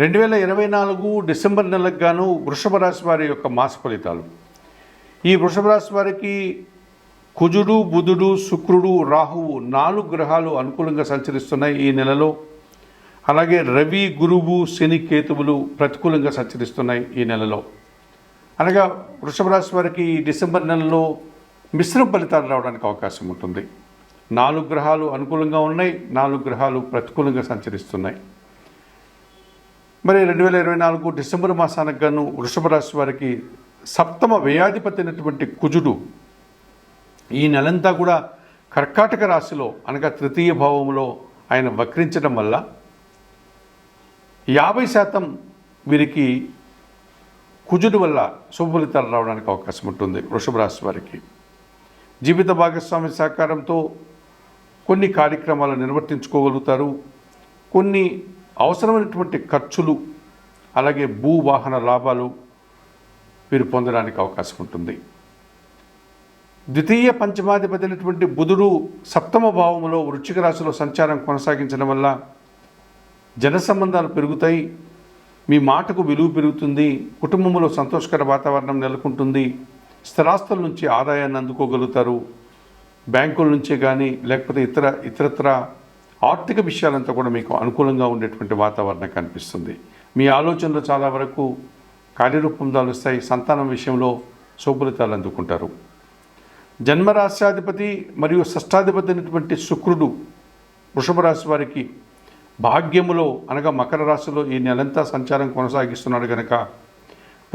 రెండు వేల ఇరవై నాలుగు డిసెంబర్ నెలకు గాను వృషభ రాశి వారి యొక్క మాస ఫలితాలు. ఈ వృషభ రాశి వారికి కుజుడు బుధుడు శుక్రుడు రాహువు నాలుగు గ్రహాలు అనుకూలంగా సంచరిస్తున్నాయి ఈ నెలలో. అలాగే రవి గురువు శని కేతువులు ప్రతికూలంగా సంచరిస్తున్నాయి ఈ నెలలో. అనగా వృషభ రాశి వారికి ఈ డిసెంబర్ నెలలో మిశ్రమ ఫలితాలు రావడానికి అవకాశం ఉంటుంది. నాలుగు గ్రహాలు అనుకూలంగా ఉన్నాయి నాలుగు గ్రహాలు ప్రతికూలంగా సంచరిస్తున్నాయి. మరి రెండు వేల ఇరవై నాలుగు డిసెంబర్ మాసానికి గాను వృషభ రాశి వారికి సప్తమ వ్యయాధిపతి అయినటువంటి కుజుడు ఈ నెలంతా కూడా కర్కాటక రాశిలో అనగా తృతీయ భావంలో ఆయన వక్రించడం వల్ల యాభై శాతం వీరికి కుజుడు వల్ల శుభ ఫలితాలు రావడానికి అవకాశం ఉంటుంది వృషభ రాశి వారికి. జీవిత భాగస్వామి సహకారంతో కొన్ని కార్యక్రమాలు నిర్వర్తించుకోగలుగుతారు. కొన్ని అవసరమైనటువంటి ఖర్చులు అలాగే భూ వాహన లాభాలు వీరు పొందడానికి అవకాశం ఉంటుంది. ద్వితీయ పంచమాధిపతి అయినటువంటి బుధుడు సప్తమ భావంలో వృశ్చిక రాశిలో సంచారం కొనసాగించడం వల్ల జన సంబంధాలు పెరుగుతాయి మీ మాటకు విలువ పెరుగుతుంది కుటుంబంలో సంతోషకర వాతావరణం నెలకొంటుంది స్థిరాస్తుల నుంచి ఆదాయాన్ని అందుకోగలుగుతారు బ్యాంకుల నుంచే కానీ లేకపోతే ఇతర ఇతరత్ర ఆర్థిక విషయాలంతా కూడా మీకు అనుకూలంగా ఉండేటువంటి వాతావరణం కనిపిస్తుంది. మీ ఆలోచనలు చాలా వరకు కార్యరూపం దాలుస్తాయి సంతానం విషయంలో శుభలితాలు అందుకుంటారు. జన్మరాశ్యాధిపతి మరియు షష్టాధిపతి అయినటువంటి శుక్రుడు వృషభ రాశి వారికి భాగ్యములో అనగా మకర రాశిలో ఈ నెలంతా సంచారం కొనసాగిస్తున్నాడు కనుక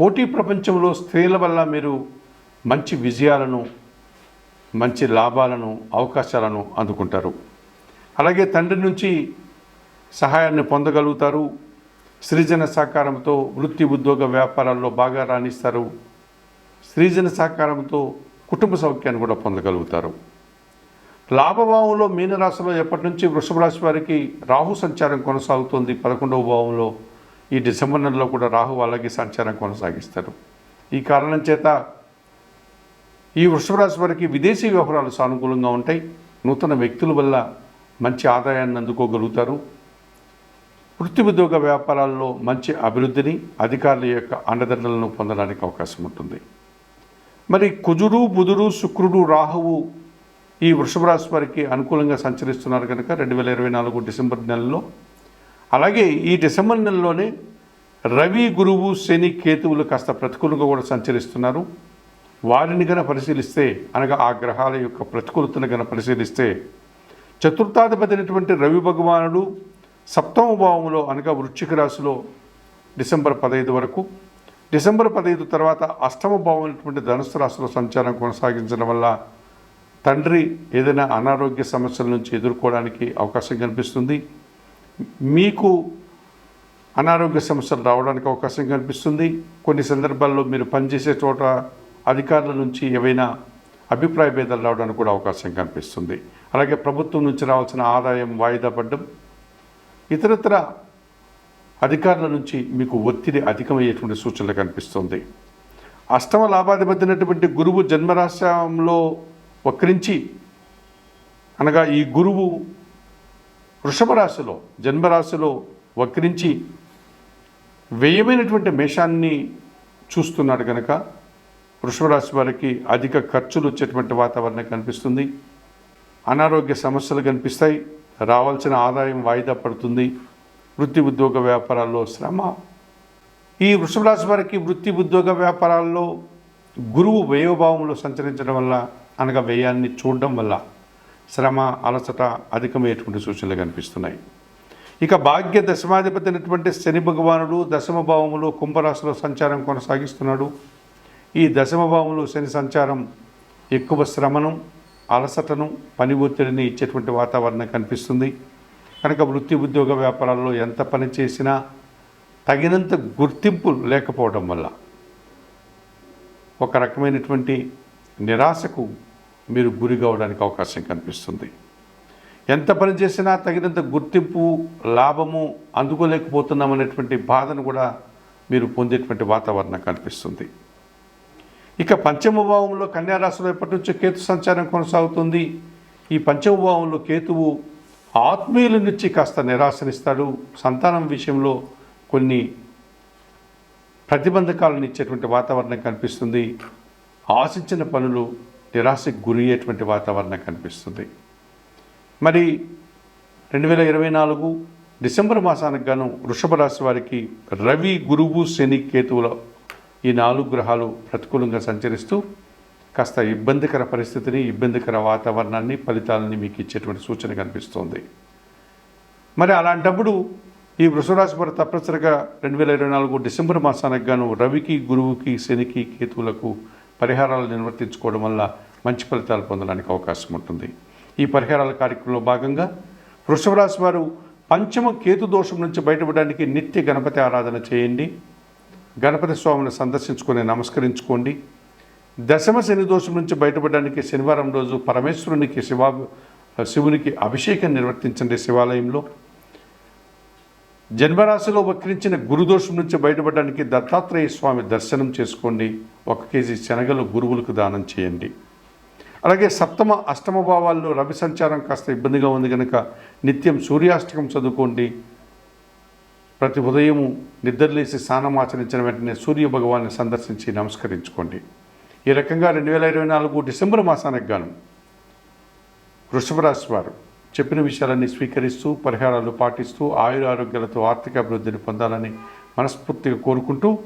పోటీ ప్రపంచంలో స్త్రీల వల్ల మీరు మంచి విజయాలను మంచి లాభాలను అవకాశాలను అందుకుంటారు. అలాగే తండ్రి నుంచి సహాయాన్ని పొందగలుగుతారు. సృజన సహకారంతో వృత్తి ఉద్యోగ వ్యాపారాల్లో బాగా రాణిస్తారు. సృజన సహకారంతో కుటుంబ సౌఖ్యాన్ని కూడా పొందగలుగుతారు. లాభభావంలో మీనరాశిలో ఎప్పటి నుంచి వృషభ రాశి వారికి రాహు సంచారం కొనసాగుతుంది. పదకొండవ భావంలో ఈ డిసెంబర్ నెలలో కూడా రాహు అలాగే సంచారం కొనసాగిస్తారు. ఈ కారణం చేత ఈ వృషభ రాశి వారికి విదేశీ వ్యవహారాలు సానుకూలంగా ఉంటాయి. నూతన వ్యక్తుల వల్ల మంచి ఆదాయాన్ని అందుకోగలుగుతారు. వృత్తి ఉద్యోగ వ్యాపారాల్లో మంచి అభివృద్ధిని అధికారుల యొక్క అండదండలను పొందడానికి అవకాశం ఉంటుంది. మరి కుజుడు బుధుడు శుక్రుడు రాహువు ఈ వృషభ రాశి వారికి అనుకూలంగా సంచరిస్తున్నారు కనుక రెండు వేల ఇరవై నాలుగు డిసెంబర్ నెలలో. అలాగే ఈ డిసెంబర్ నెలలోనే రవి గురువు శని కేతువులు కాస్త ప్రతికూలంగా కూడా సంచరిస్తున్నారు. వారిని గన పరిశీలిస్తే అనగా ఆ గ్రహాల యొక్క ప్రతికూలతను గన పరిశీలిస్తే చతుర్థాధిపతినటువంటి రవి భగవానుడు సప్తమ భావంలో అనగా వృశ్చిక రాశిలో డిసెంబర్ పదహైదు వరకు. డిసెంబర్ పదహైదు తర్వాత అష్టమ భావం అయినటువంటి ధనుసు రాశిలో సంచారం కొనసాగించడం వల్ల తండ్రి ఏదైనా అనారోగ్య సమస్యల నుంచి ఎదుర్కోవడానికి అవకాశం కనిపిస్తుంది మీకు అనారోగ్య సమస్యలు రావడానికి అవకాశం కనిపిస్తుంది కొన్ని సందర్భాల్లో మీరు పనిచేసే చోట అధికారుల నుంచి ఏవైనా అభిప్రాయ భేదాలు రావడానికి కూడా అవకాశం కనిపిస్తుంది అలాగే ప్రభుత్వం నుంచి రావాల్సిన ఆదాయం వాయిదా పడడం ఇతరత్ర అధికారుల నుంచి మీకు ఒత్తిడి అధికమయ్యేటువంటి సూచనలు కనిపిస్తుంది. అష్టమ లాభాధిపతినటువంటి గురువు జన్మరాశ్యంలో వక్రించి అనగా ఈ గురువు వృషభ రాశిలో జన్మరాశిలో వక్రించి వ్యయమైనటువంటి మేషాన్ని చూస్తున్నాడు కనుక వృషభ రాశి వారికి అధిక ఖర్చులు వచ్చేటువంటి వాతావరణం కనిపిస్తుంది. అనారోగ్య సమస్యలు కనిపిస్తాయి. రావాల్సిన ఆదాయం వాయిదా పడుతుంది. వృత్తి ఉద్యోగ వ్యాపారాల్లో శ్రమ. ఈ వృషభ రాశి వారికి వృత్తి ఉద్యోగ వ్యాపారాల్లో గురువు వ్యయభావంలో సంచరించడం వల్ల అనగా వ్యయాన్ని చూడడం వల్ల శ్రమ అలసట అధికమయ్యేటువంటి సూచనలు కనిపిస్తున్నాయి. ఇక భాగ్య దశమాధిపతి అయినటువంటి శని భగవానుడు దశమ భావములో కుంభరాశిలో సంచారం కొనసాగిస్తున్నాడు. ఈ దశమ భావంలో శని సంచారం ఎక్కువ శ్రమను అలసటను పని ఒత్తిడిని ఇచ్చేటువంటి వాతావరణం కనిపిస్తుంది. కనుక వృత్తి ఉద్యోగ వ్యాపారాల్లో ఎంత పని చేసినా తగినంత గుర్తింపు లేకపోవడం వల్ల ఒక రకమైనటువంటి నిరాశకు మీరు గురి కావడానికి అవకాశం కనిపిస్తుంది. ఎంత పని చేసినా తగినంత గుర్తింపు లాభము అందుకోలేకపోతున్నామనేటువంటి బాధను కూడా మీరు పొందేటువంటి వాతావరణం కనిపిస్తుంది. ఇక పంచమ భావంలో కన్యారాశిలో ఎప్పటి నుంచో కేతు సంచారం కొనసాగుతుంది. ఈ పంచమ భావంలో కేతువు ఆత్మీయుల నుంచి కాస్త నిరాశనిస్తాడు. సంతానం విషయంలో కొన్ని ప్రతిబంధకాలను ఇచ్చేటువంటి వాతావరణం కనిపిస్తుంది. ఆశించిన పనులు నిరాశకు గురి అయ్యేటువంటి వాతావరణం కనిపిస్తుంది. మరి రెండు వేల ఇరవై నాలుగు డిసెంబర్ మాసానికి గాను వృషభ రాశి వారికి రవి గురువు శని కేతువుల ఈ నాలుగు గ్రహాలు ప్రతికూలంగా సంచరిస్తూ కాస్త ఇబ్బందికర పరిస్థితిని ఇబ్బందికర వాతావరణాన్ని ఫలితాలని మీకు ఇచ్చేటువంటి సూచన కనిపిస్తోంది. మరి అలాంటప్పుడు ఈ వృషరాశి వారు తప్పనిసరిగా రెండు వేల ఇరవై నాలుగు డిసెంబర్ మాసానికి గాను రవికి గురువుకి శనికి కేతువులకు పరిహారాలు నిర్వర్తించుకోవడం వల్ల మంచి ఫలితాలు పొందడానికి అవకాశం ఉంటుంది. ఈ పరిహారాల కార్యక్రమంలో భాగంగా వృషభ రాశి వారు పంచమ కేతు దోషం నుంచి బయటపడడానికి నిత్య గణపతి ఆరాధన చేయండి. గణపతి స్వామిని సందర్శించుకొని నమస్కరించుకోండి. దశమ శని దోషం నుంచి బయటపడడానికి శనివారం రోజు పరమేశ్వరునికి శివా శివునికి అభిషేకం నిర్వర్తించండి శివాలయంలో. జన్మరాశిలో వక్రించిన గురుదోషం నుంచి బయటపడడానికి దత్తాత్రేయ స్వామి దర్శనం చేసుకోండి. ఒక కేజీ శనగలు గురువులకు దానం చేయండి. అలాగే సప్తమ అష్టమ భావాల్లో రవి సంచారం కాస్త ఇబ్బందిగా ఉంది కనుక నిత్యం సూర్యాష్టకం చదువుకోండి. ప్రతి ఉదయము నిద్రలేసి స్నానం ఆచరించిన వెంటనే సూర్య భగవాన్ని సందర్శించి నమస్కరించుకోండి. ఈ రకంగా రెండు వేల ఇరవై నాలుగు డిసెంబర్ మాసానికి గాను వృషభ రాశి వారు చెప్పిన విషయాలన్నీ స్వీకరిస్తూ పరిహారాలు పాటిస్తూ ఆయుర ఆరోగ్యాలతో ఆర్థిక అభివృద్ధిని పొందాలని మనస్ఫూర్తిగా కోరుకుంటూ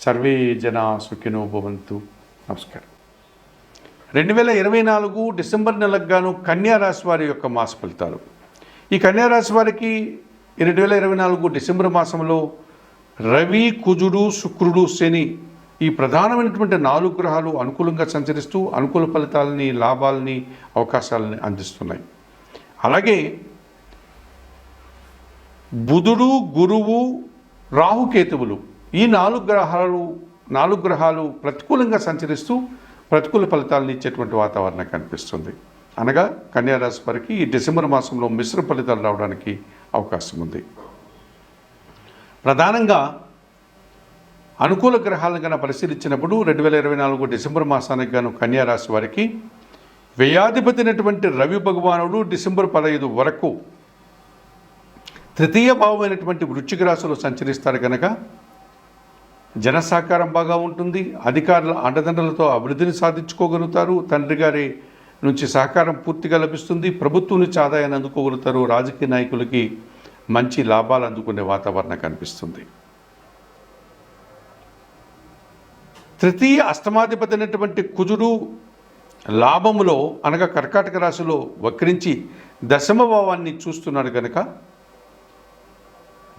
సర్వే జన సుఖినో భవంతు. నమస్కారం. రెండు వేల ఇరవై నాలుగు డిసెంబర్ నెలకు గాను కన్యారాశి వారి యొక్క మాస ఫలితాలు. ఈ కన్యారాశి వారికి రెండు వేల ఇరవై నాలుగు డిసెంబర్ మాసంలో రవి కుజుడు శుక్రుడు శని ఈ ప్రధానమైనటువంటి నాలుగు గ్రహాలు అనుకూలంగా సంచరిస్తూ అనుకూల ఫలితాలని లాభాలని అవకాశాలని అందిస్తున్నాయి. అలాగే బుధుడు గురువు రాహుకేతువులు ఈ నాలుగు గ్రహాలు నాలుగు గ్రహాలు ప్రతికూలంగా సంచరిస్తూ ప్రతికూల ఫలితాలను ఇచ్చేటువంటి వాతావరణం కనిపిస్తుంది. అనగా కన్యారాశి వారికి ఈ డిసెంబర్ మాసంలో మిశ్ర ఫలితాలు రావడానికి అవకాశం ఉంది. ప్రధానంగా అనుకూల గ్రహాలను కనుక పరిశీలించినప్పుడు రెండు వేల ఇరవై నాలుగు డిసెంబర్ మాసానికి గాను కన్యారాశి వారికి వ్యయాధిపతినటువంటి రవి భగవానుడు డిసెంబర్ పదహైదు వరకు తృతీయ భావమైనటువంటి వృశ్చిక రాశిలో సంచరిస్తారు కనుక జన సహకారం బాగా ఉంటుంది. అధికారుల అండదండలతో అభివృద్ధిని సాధించుకోగలుగుతారు. తండ్రి గారి నుంచి సహకారం పూర్తిగా లభిస్తుంది ప్రభుత్వం నుంచి ఆదాయాన్ని అందుకోగలుగుతారు. రాజకీయ నాయకులకి మంచి లాభాలు అందుకునే వాతావరణం కనిపిస్తుంది. తృతీయ అష్టమాధిపతి అయినటువంటి కుజుడు లాభములో అనగా కర్కాటక రాశిలో వక్రించి దశమభావాన్ని చూస్తున్నాడు కనుక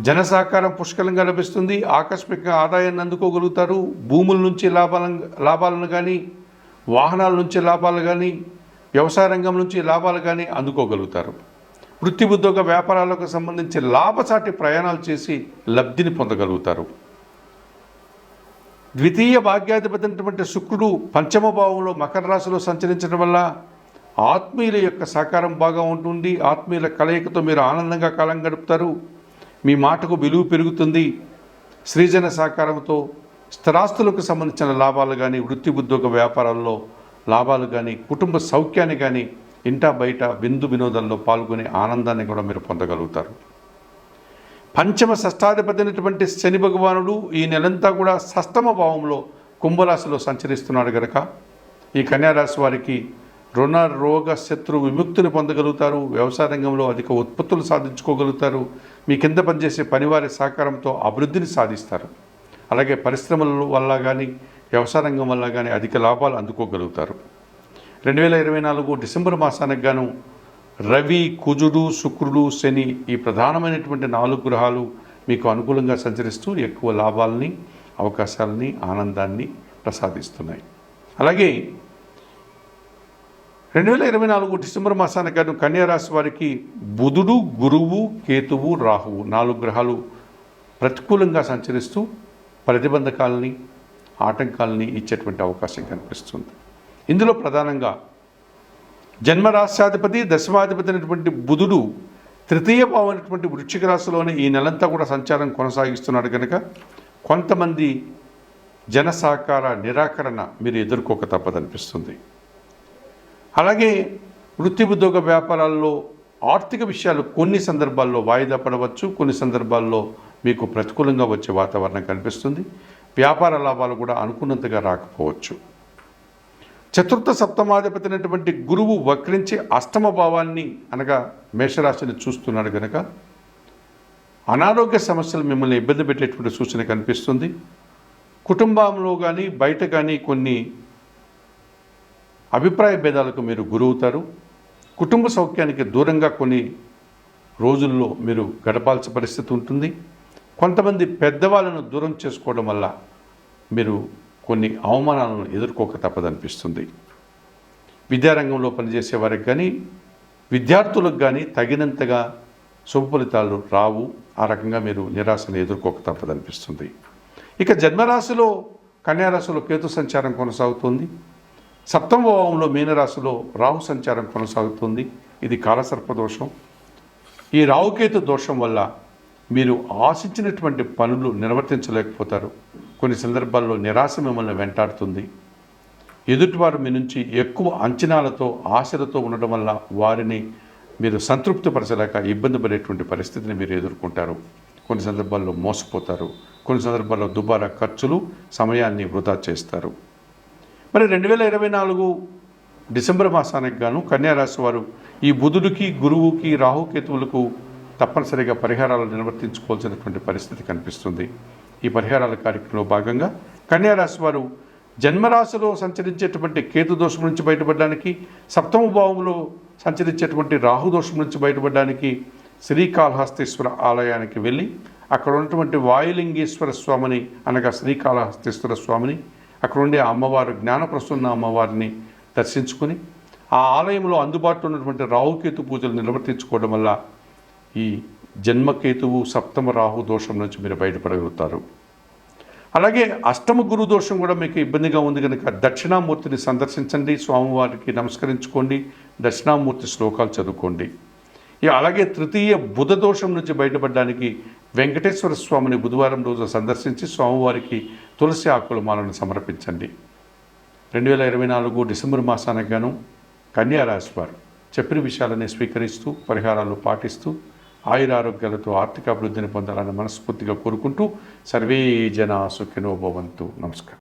జన సహకారం పుష్కలంగా లభిస్తుంది. ఆకస్మిక ఆదాయాన్ని అందుకోగలుగుతారు. భూముల నుంచి లాభాల లాభాలను కానీ వాహనాల నుంచి లాభాలు కానీ వ్యవసాయ రంగం నుంచి లాభాలు కానీ అందుకోగలుగుతారు. వృత్తి ఉద్యోగ వ్యాపారాలకు సంబంధించి లాభసాటి ప్రయాణాలు చేసి లబ్ధిని పొందగలుగుతారు. ద్వితీయ భాగ్యాధిపతి అయినటువంటి శుక్రుడు పంచమ భావంలో మకర రాశిలో సంచరించడం వల్ల ఆత్మీయుల యొక్క సహకారం బాగా ఉంటుంది. ఆత్మీయుల కలయికతో మీరు ఆనందంగా కాలం గడుపుతారు. మీ మాటకు విలువ పెరుగుతుంది. సృజన సహకారంతో స్థిరాస్తులకు సంబంధించిన లాభాలు కానీ వృత్తి ఉద్యోగ వ్యాపారాల్లో లాభాలు కానీ కుటుంబ సౌఖ్యాన్ని కానీ ఇంటా బయట విందు వినోదంలో పాల్గొనే ఆనందాన్ని కూడా మీరు పొందగలుగుతారు. పంచమ షష్టాధిపతి అయినటువంటి శని భగవానుడు ఈ నెలంతా కూడా సస్తమ భావంలో కుంభరాశిలో సంచరిస్తున్నాడు గనక ఈ కన్యారాశి వారికి రుణ రోగ శత్రు విముక్తిని పొందగలుగుతారు. వ్యవసాయ రంగంలో అధిక ఉత్పత్తులు సాధించుకోగలుగుతారు. మీ కింద పనిచేసే పనివారి సహకారంతో అభివృద్ధిని సాధిస్తారు. అలాగే పరిశ్రమల వల్ల కానీ వ్యవసాయ రంగం వల్ల కానీ అధిక లాభాలు అందుకోగలుగుతారు. రెండు వేల ఇరవై నాలుగు డిసెంబర్ మాసానికి గాను రవి కుజుడు శుక్రుడు శని ఈ ప్రధానమైనటువంటి నాలుగు గ్రహాలు మీకు అనుకూలంగా సంచరిస్తూ ఎక్కువ లాభాలని అవకాశాలని ఆనందాన్ని ప్రసాదిస్తున్నాయి. అలాగే రెండు వేల ఇరవై నాలుగు డిసెంబర్ మాసానికి గాను కన్యారాశి వారికి బుధుడు గురువు కేతువు రాహువు నాలుగు గ్రహాలు ప్రతికూలంగా సంచరిస్తూ ప్రతిబంధకాలని ఆటంకాలని ఇచ్చేటువంటి అవకాశం కనిపిస్తుంది. ఇందులో ప్రధానంగా జన్మరాశ్యాధిపతి దశమాధిపతి అయినటువంటి బుధుడు తృతీయ భావమైనటువంటి వృశ్చిక రాశిలోనే ఈ నెలంతా కూడా సంచారం కొనసాగిస్తున్నాడు కనుక కొంతమంది జన సహకార నిరాకరణ మీరు ఎదుర్కోక తప్పదనిపిస్తుంది. అలాగే వృత్తి ఉద్యోగ వ్యాపారాల్లో ఆర్థిక విషయాలు కొన్ని సందర్భాల్లో వాయిదా పడవచ్చు కొన్ని సందర్భాల్లో మీకు ప్రతికూలంగా వచ్చే వాతావరణం కనిపిస్తుంది. వ్యాపార లాభాలు కూడా అనుకున్నంతగా రాకపోవచ్చు. చతుర్థ సప్తమాధిపతి అయినటువంటి గురువు వక్రించి అష్టమ భావాన్ని అనగా మేషరాశిని చూస్తున్నాడు కనుక అనారోగ్య సమస్యలు మిమ్మల్ని ఇబ్బంది పెట్టేటువంటి సూచన కనిపిస్తుంది. కుటుంబంలో కానీ బయట కానీ కొన్ని అభిప్రాయ భేదాలకు మీరు గురవుతారు. కుటుంబ సౌఖ్యానికి దూరంగా కొన్ని రోజుల్లో మీరు గడపాల్సిన పరిస్థితి ఉంటుంది. కొంతమంది పెద్దవాళ్ళను దూరం చేసుకోవడం వల్ల మీరు కొన్ని అవమానాలను ఎదుర్కోక తప్పదనిపిస్తుంది. విద్యారంగంలో పనిచేసే వారికి కానీ విద్యార్థులకు కానీ తగినంతగా శుభ ఫలితాలు రావు. ఆ రకంగా మీరు నిరాశను ఎదుర్కోక తప్పదనిపిస్తుంది. ఇక జన్మరాశిలో కన్యారాశిలో కేతు సంచారం కొనసాగుతుంది. సప్తమ భావంలో మీనరాశిలో రాహు సంచారం కొనసాగుతుంది. ఇది కాలసర్ప దోషం ఈ రావుకేతు దోషం వల్ల మీరు ఆశించినటువంటి పనులు నిర్వర్తించలేకపోతారు. కొన్ని సందర్భాల్లో నిరాశ మిమ్మల్ని వెంటాడుతుంది. ఎదుటివారు మీ నుంచి ఎక్కువ అంచనాలతో ఆశలతో ఉండడం వల్ల వారిని మీరు సంతృప్తిపరచలేక ఇబ్బంది పడేటువంటి పరిస్థితిని మీరు ఎదుర్కొంటారు. కొన్ని సందర్భాల్లో మోసపోతారు. కొన్ని సందర్భాల్లో దుబారా ఖర్చులు సమయాన్ని వృధా చేస్తారు. మరి రెండు వేల ఇరవై నాలుగు డిసెంబర్ మాసానికి గాను కన్యారాశి వారు ఈ బుధుడికి గురువుకి రాహుకేతువులకు తప్పనిసరిగా పరిహారాలు నిర్వర్తించుకోవాల్సినటువంటి పరిస్థితి కనిపిస్తుంది. ఈ పరిహారాల కార్యక్రమంలో భాగంగా కన్యారాశి వారు జన్మరాశిలో సంచరించేటువంటి కేతు దోషం నుంచి బయటపడడానికి సప్తమ భావంలో సంచరించేటువంటి రాహు దోషం నుంచి బయటపడడానికి శ్రీకాళహస్తీశ్వర ఆలయానికి వెళ్ళి అక్కడ ఉన్నటువంటి వాయులింగేశ్వర స్వామిని అనగా శ్రీకాళహస్తీశ్వర స్వామిని అక్కడ ఉండే అమ్మవారు జ్ఞానప్రసన్న అమ్మవారిని దర్శించుకొని ఆ ఆలయంలో అందుబాటులో ఉన్నటువంటి రాహుకేతు పూజలు నిర్వర్తించుకోవడం వల్ల ఈ జన్మకేతువు సప్తమ రాహు దోషం నుంచి మీరు బయటపడగలుగుతారు. అలాగే అష్టమ గురు దోషం కూడా మీకు ఇబ్బందిగా ఉంది కనుక దక్షిణామూర్తిని సందర్శించండి స్వామివారికి నమస్కరించుకోండి దక్షిణామూర్తి శ్లోకాలు చదువుకోండి. అలాగే తృతీయ బుధ దోషం నుంచి బయటపడడానికి వెంకటేశ్వర స్వామిని బుధవారం రోజు సందర్శించి స్వామివారికి తులసి ఆకుల మాలను సమర్పించండి. రెండు వేల ఇరవై నాలుగు డిసెంబర్ మాసానికి గాను కన్యారాశి వారు చెప్పిన విషయాలని స్వీకరిస్తూ పరిహారాలు పాటిస్తూ ఆయురారోగ్యాలతో ఆర్థిక అభివృద్ధిని పొందాలని మనస్ఫూర్తిగా కోరుకుంటూ సర్వే జన సుఖినో భవంతు. నమస్కారం.